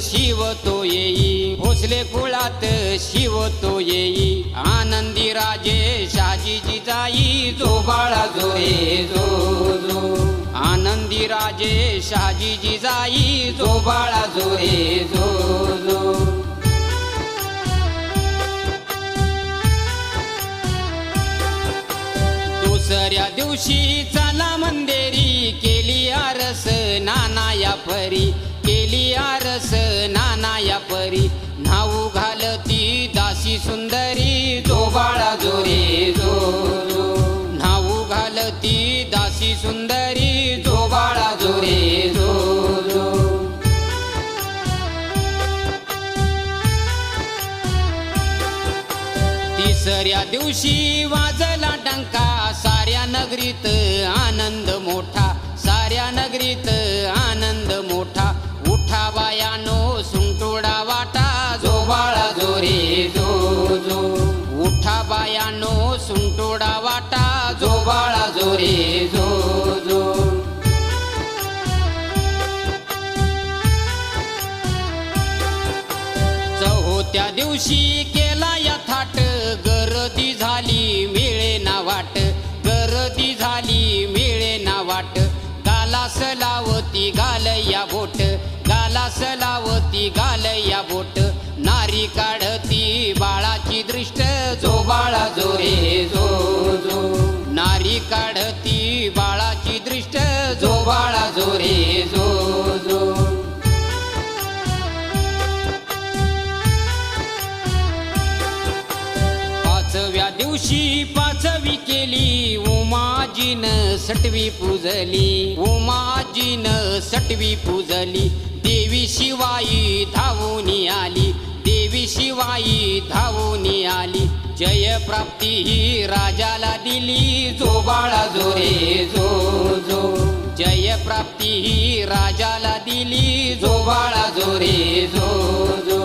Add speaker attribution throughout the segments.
Speaker 1: शिव तो येई. भोसले कुळात शिव तो येई. आनंदी राजे शाजीजी जाई जो बाळा जो ये जो जो. आनंदी राजे शाजीजी जाई जो बाळा जो ये जो जो. दुसऱ्या दिवशी सुंदरी जो बाळा जो रे जो नाऊ घालती दासी सुंदरी जो बाळा जो रे जो तिसऱ्या दिवशी वाज बाळा जो चौथ्या दिवशी केला या थाट गर्दी झाली मिळे ना वाट. गर्दी झाली मिळे ना वाट. गाला लावती घाल या बोट. गाला लावती घाल या बोट. नारी काढती बाळाची दृष्ट नारी काढती बाळाची दृष्ट जो बाळा जो रे जो जो. पाचव्या दिवशी पाचवी केली उमाजीन सटवी पूजली. उमाजीन सटवी पूजली देवी शिवाई धावून आली. देवी शिवाई धावून आली. जय प्राप्ती ही राजाला दिली जो बाळा जो रे जो जो. जय प्राप्ती ही राजाला दिली जो बाळा जो रे जो जो.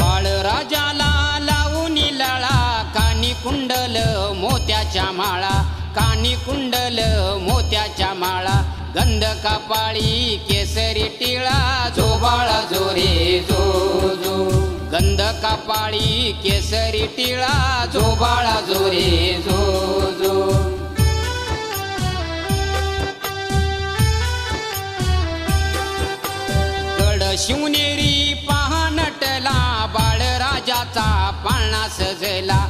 Speaker 1: बाळ राजाला लावून लळा कानी कुंडल मोत्याच्या माळा कानी कुंडल मोत्याच्या माळा. गंध कापाळी केसरी टिळा जो बाळा जो रे जो जो. गंध कापाळी केसरी टिळा जो बाळा जो रे जो जो. गड शिवनेरी पहानटला बाळराजाचा पाळणा सजला.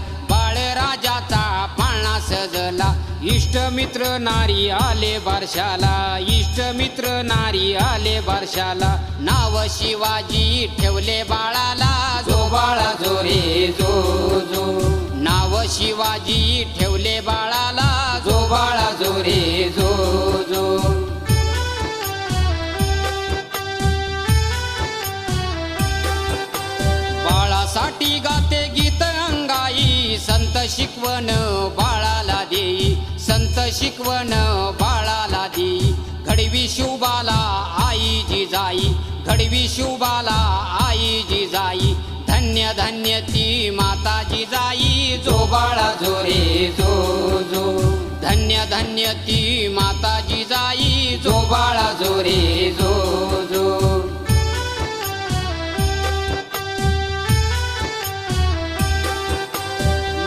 Speaker 1: इष्टमित्र नारी आले बारशाला इष्टमित्र नारी आले बारशाला नाव शिवाजी ठेवले बाळाला जो बाळा जो रे जो जो. नाव शिवाजी ठेवले बाळाला जो बाळा जो रे जो जो. बाळासाठी गाते गीत अंगाई संत शिकवण बाळा संत शिकवण बाळाला दी. घडवी शिवबाला आई जी जाई. घडवी शिवबाला आई जी जाई. धन्य धन्य ती माताजी जाई. जो बाळा जो रे जो जो. धन्य धन्य ती माताजी जाई. जो बाळा जो रे जो जो.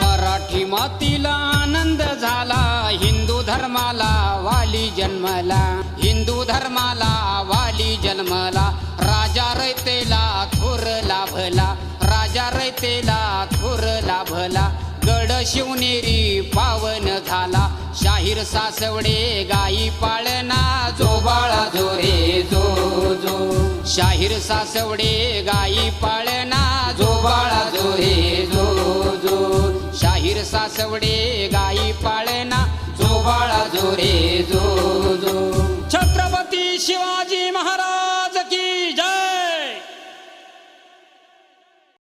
Speaker 1: मराठी मातीला जन्मला हिंदू धर्माला वाली जन्मला राजा रयतेला थोर लाभला राजा रयतेला थोर लाभला गड शिवनेरी पावन झाला शाहीर सासवडे गाई पाळना जो बाळा जो रे जो जो. शाहीर सासवडे गाई पाळना जो बाळा जो रे जो जो. शाहीर सासवडे गाई पाळना जो बाळा जो रे जो.